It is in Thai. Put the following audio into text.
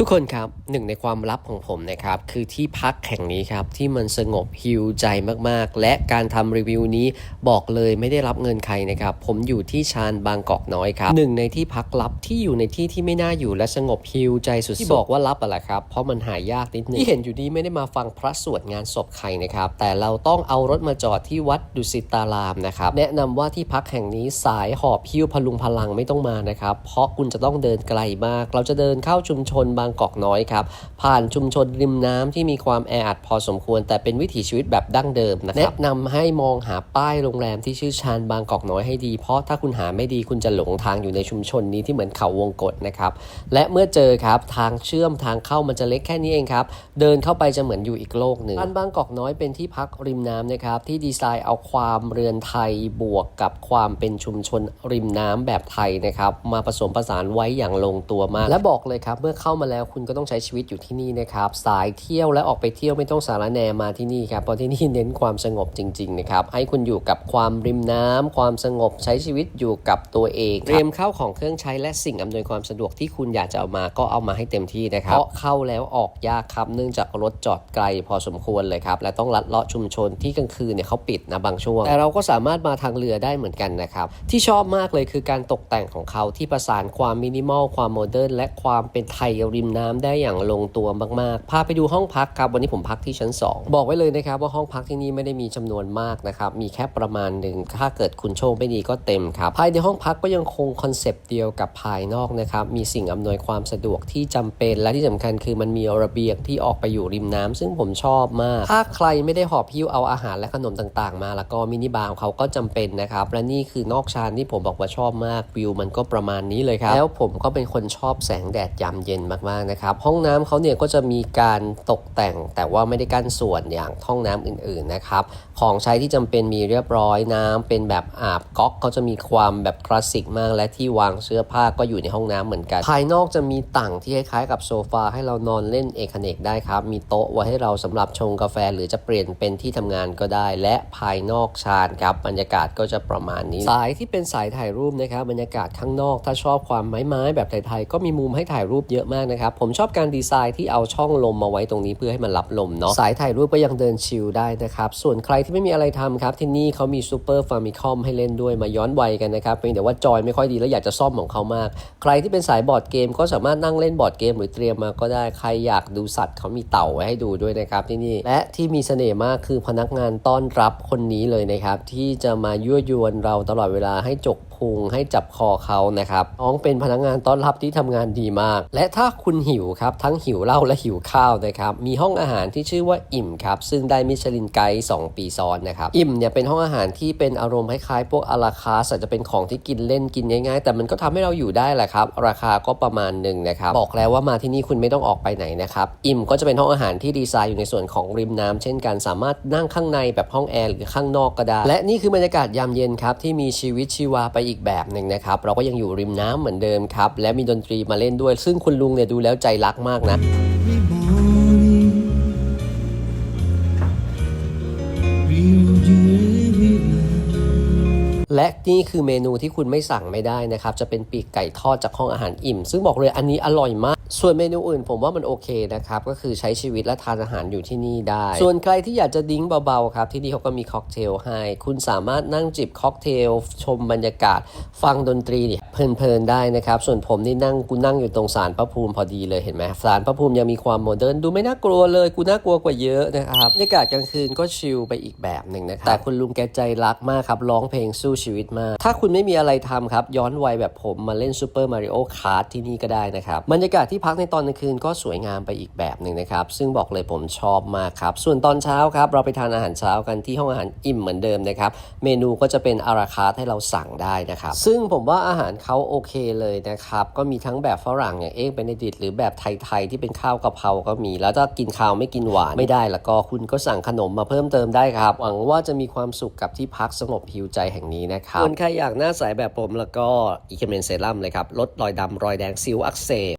ทุกคนครับหนึ่งในความลับของผมนะครับคือที่พักแห่งนี้ครับที่มันสงบฮิวใจมากๆ และการทำรีวิวนี้บอกเลยไม่ได้รับเงินใครนะครับผมอยู่ที่ชานบางกอกน้อยครับหนึ่งในที่พักลับที่อยู่ในที่ที่ไม่น่าอยู่และสงบฮิวใจสุดๆที่บอกว่าลับอะไรครับเพราะมันหายากนิดนึงที่เห็นอยู่นี้ไม่ได้มาฟังพระสวดงานศพใครนะครับแต่เราต้องเอารถมาจอดที่วัดดุสิตารามนะครับแนะนำว่าที่พักแห่งนี้สายหอบฮิวพลุงพลังไม่ต้องมานะครับเพราะคุณจะต้องเดินไกลมาก เราจะเดินเข้าชุมชนบางกอกน้อยครับ ผ่านชุมชนริมน้ำที่มีความแออัดพอสมควร แต่เป็นวิถีชีวิตแบบดั้งเดิมนะครับแนะนำให้มองหาป้ายโรงแรมที่ชื่อชานบางกอกน้อยให้ดี เพราะถ้าคุณหาไม่ดีคุณจะหลงทางอยู่ในชุมชนนี้ที่เหมือนเขาวงกฏนะครับ และเมื่อเจอครับทางเชื่อมทางเข้ามันจะเล็กแค่นี้เองครับ เดินเข้าไปจะเหมือนอยู่อีกโลกหนึ่งชานบางกอกน้อยเป็นที่พักริมน้ำนะครับที่ดีไซน์เอาความเรือนไทยบวกกับความเป็นชุมชนริมน้ำแบบไทยนะครับมาผสมผสานไว้อย่างลงตัวมาก และบอกเลยครับเมื่อเข้ามาแล้วคุณก็ต้องใช้ชีวิตอยู่ที่นี่นะครับ สายเที่ยวและออกไปเที่ยวไม่ต้องสารแหนมาที่นี่ครับเพราะที่นี่เน้นความสงบจริงๆนะครับให้คุณอยู่กับความริมน้ำความสงบใช้ชีวิตอยู่กับตัวเองเตรียมเข้าของเครื่องใช้และสิ่งอำนวยความสะดวกที่คุณอยากจะเอามาก็เอามาให้เต็มที่นะครับเพราะเข้าแล้วออกยากครับเนื่องจากรถจอดไกลพอสมควรเลยครับและต้องลัดเลาะชุมชนที่กลางคืนเนี่ยเขาปิดนะบางช่วง แต่เราก็สามารถมาทางเรือได้เหมือนกันนะครับที่ชอบมากเลยคือการตกแต่งของเขาที่ประสานความมินิมอลความโมเดิร์นและความเป็นไทยริมน้ำได้อย่างลงตัวมากๆ พาไปดูห้องพักครับวันนี้ผมพักที่ชั้น 2 บอกไว้เลยนะครับว่าห้องพักที่นี่ไม่ได้มีจำนวนมากนะครับมีแค่ประมาณหนึ่งถ้าเกิดคุณโชคไม่ดีก็เต็มครับภายในห้องพักก็ยังคงคอนเซปต์เดียวกับภายนอกนะครับมีสิ่งอำนวยความสะดวกที่จำเป็น และที่สำคัญคือมันมีระเบียงที่ออกไปอยู่ริมน้ำซึ่งผมชอบมาก ถ้าใครไม่ได้หอบพิ้วเอาอาหารและขนมต่างๆ มา แล้วก็มินิบาร์เขาก็จำเป็นนะครับและนี่คือนอกชานที่ผมบอกว่าชอบมากวิวมันก็ประมาณนี้เลยครับแล้วผมก็เป็นคนชอบแสงแดดยามเย็นมากๆนะครับ ห้องน้ำเขาเนี่ยก็จะมีการตกแต่งแต่ว่าไม่ได้กั้นส่วนอย่างห้องน้ำอื่นๆนะครับ ของใช้ที่จำเป็นมีเรียบร้อยน้ำเป็นแบบอาบก๊อกเขาจะมีความแบบคลาสสิกมาก และที่วางเสื้อผ้าก็อยู่ในห้องน้ำเหมือนกัน ภายนอกจะมีตั่งที่คล้ายๆกับโซฟาให้เรานอนเล่นเอกเนกได้ครับ มีโต๊ะไว้ให้เราสำหรับชงกาแฟหรือจะเปลี่ยนเป็นที่ทำงานก็ได้ และภายนอกชานครับบรรยากาศก็จะประมาณนี้ สายที่เป็นสายถ่ายรูปนะครับบรรยากาศข้างนอก ถ้าชอบความไม้ๆแบบไทยๆก็มีมุมให้ถ่ายรูปเยอะมากนะครับผมชอบการดีไซน์ที่เอาช่องลมมาไว้ตรงนี้เพื่อให้มันรับลมเนาะสายถ่ายรูปก็ยังเดินชิลได้นะครับ ส่วนใครที่ไม่มีอะไรทำครับ ที่นี่เขามีซูเปอร์ฟาร์มิคอมให้เล่นด้วยมาย้อนวัยกันนะครับเพียงแต่ว่าจอยไม่ค่อยดีแล้วอยากจะซ่อมของเขามาก ใครที่เป็นสายบอร์ดเกมก็สามารถนั่งเล่นบอร์ดเกมหรือเตรียมมาก็ได้ใครอยากดูสัตว์เขามีเต่าไว้ให้ดูด้วยนะครับที่นี่และที่มีเสน่ห์มากคือพนักงานต้อนรับคนนี้เลยนะครับที่จะมายั่วยวนเราตลอดเวลาให้จกพุงให้จับคอเขานะครับน้องเป็นพนักงานต้อนรับที่ทำงานดีมาก และถ้าคุณุณหิวครับ ทั้งหิวเหล้าและหิวข้าวนะครับ มีห้องอาหารที่ชื่อว่าอิ่มครับ ซึ่งได้มิชลินไกด์2ปีซ้อนนะครับ อิ่มเนี่ยเป็นห้องอาหารที่เป็นอารมณ์คล้ายๆพวกอาราคาสอาจจะเป็นของที่กินเล่นกินง่ายๆ แต่มันก็ทำให้เราอยู่ได้แหละครับ ราคาก็ประมาณหนึ่งนะครับ บอกแล้วว่ามาที่นี่คุณไม่ต้องออกไปไหนนะครับ อิ่มก็จะเป็นห้องอาหารที่ดีไซน์อยู่ในส่วนของริมน้ำเช่นกัน สามารถนั่งข้างในแบบห้องแอร์หรือข้างนอกก็ได้ และนี่คือบรรยากาศยามเย็นครับที่มีชีวิตชีวาไปอีกแบบหนึ่งนะครับ เราก็ยังอยู่ริมน้ำเหมือนเดิมครับ และมีดนตรีมาเล่นด้วย ซึ่งคุณลุงเนี่ยดูแล้วใจรักมากนะ และนี่คือเมนูที่คุณไม่สั่งไม่ได้นะครับ จะเป็นปีกไก่ทอดจากห้องอาหารอิ่ม ซึ่งบอกเลยอันนี้อร่อยมาก ส่วนเมนูอื่นผมว่ามันโอเคนะครับ ก็คือใช้ชีวิตและทานอาหารอยู่ที่นี่ได้ ส่วนใครที่อยากจะดิ้งเบาๆครับ ที่นี่เขาก็มีค็อกเทลให้ คุณสามารถนั่งจิบค็อกเทล ชมบรรยากาศ ฟังดนตรีเนี่ยเพลินๆได้นะครับ ส่วนผมนี่นั่งกูนั่งอยู่ตรงศาลพระภูมิพอดีเลยเห็นไหมศาลพระภูมิยังมีความโมเดิร์นดูไม่น่ากลัวเลยกูน่ากลัวกว่าเยอะนะครับบรรยากาศกลางคืนก็ชิลไปอีกแบบหนึ่งนะครับแต่คุณลุงแกใจรักมากครับร้องเพลงสู้ชีวิตมาก ถ้าคุณไม่มีอะไรทำครับย้อนวัยแบบผมมาเล่นซูเปอร์มาริโอคาร์ทที่นี่ก็ได้นะครับบรรยากาศที่พักในตอนกลางคืนก็สวยงามไปอีกแบบหนึ่งนะครับ ซึ่งบอกเลยผมชอบมากครับ ส่วนตอนเช้าครับเราไปทานอาหารเช้ากันที่ห้องอาหารอิ่มเหมือนเดิมนะครับ เมนูก็จะเป็นอาราคาให้เราสั่งได้นะครับ ซึ่งผมว่าอาหารเขาโอเคเลยนะครับ ก็มีทั้งแบบฝรั่งอย่างเอ็กเบนดิตหรือแบบไทยๆที่เป็นข้าวกะเพราก็มี แล้วถ้ากินข้าวไม่กินหวานไม่ได้ แล้วก็คุณก็สั่งขนมมาเพิ่มเติมได้ครับ หวังว่าจะมีความสุขกับที่พักสงบหิวใจแห่งนี้นะครับส่วนใครอยากหน้าใสแบบผมแล้วก็อีเคเมนเซรั่มเลยครับลดรอยดำรอยแดงสิวอักเสบ